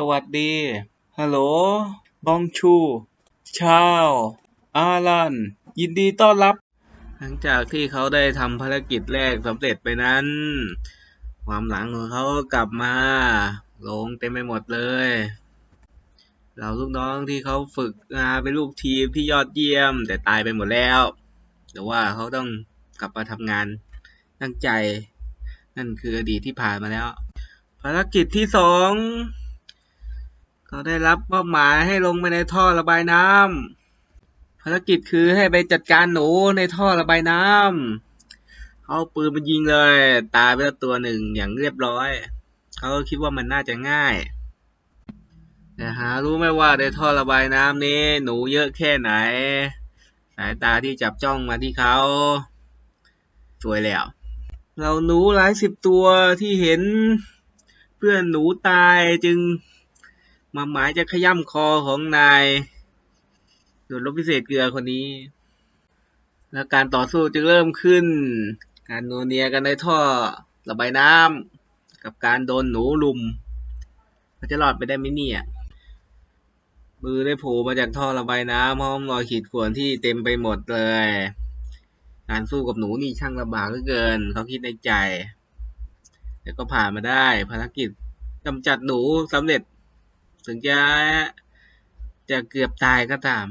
สวัสดี ฮัลโหล บองชู ชาว อารัน ยินดีต้อนรับ หลังจากที่เขาได้ทำภารกิจแรกสำเร็จไปนั้น ความหลังของเขาก็กลับมาหลงเต็มไปหมดเลยเหล่าลูกน้องที่เขาฝึกมาเป็นลูกทีมที่ยอดเยี่ยม แต่ตายไปหมดแล้ว แต่ว่าเขาต้องกลับมาทำงานตั้งใจ นั่นคืออดีตที่ผ่านมาแล้ว ภารกิจที่สอง เขาได้รับมอบหมายให้ลงไปในท่อระบายน้ำภารกิจคือให้ไปจัดการหนูในท่อระบายน้ำเขาเอาปืนมายิงเลย ตายไปแล้วตัวหนึ่งอย่างเรียบร้อย เขาก็คิดว่ามันน่าจะง่ายแต่หารู้ไหมว่าในท่อระบายน้ำนี้ หนูเยอะแค่ไหน สายตาที่จับจ้องมาที่เขาสวยแล้ว เราหนูหลายสิบตัวที่เห็น เพื่อนหนูตายจึง มาหมายจะขย้ำคอของนายโดดรบพิเศษเกลือคนนี้ แล้วการต่อสู้จึงเริ่มขึ้น การโนเนียกันในท่อระบายน้ำกับการโดนหนูลุมเขาจะรอดไปได้ไหมเนี่ยมือได้โผล่มาจากท่อระบายน้ำพร้อมรอยขีดข่วนที่เต็มไปหมดเลย การสู้กับหนูนี่ช่างลำบากเหลือเกิน เขาคิดในใจ แต่ก็ผ่านมาได้ภารกิจกำจัดหนูสำเร็จ ถึงจะจะเกือบตายก็ตาม